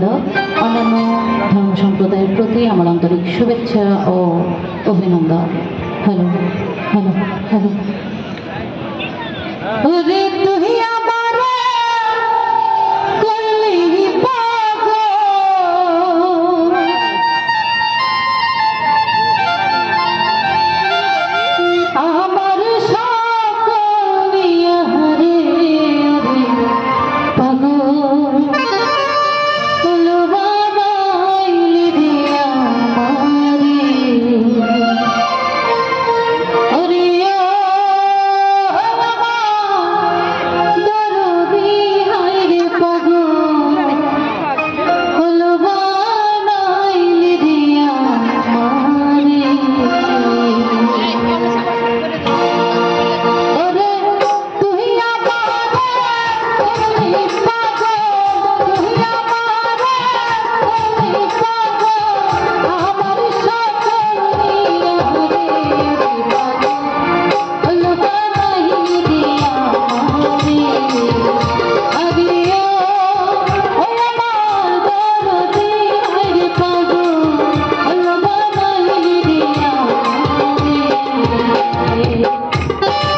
মর্যাদা অন্যান্য ধর্ম সম্প্রদায়ের প্রতি আমার আন্তরিক শুভেচ্ছা ও অভিনন্দন। Hello hello hello. যায়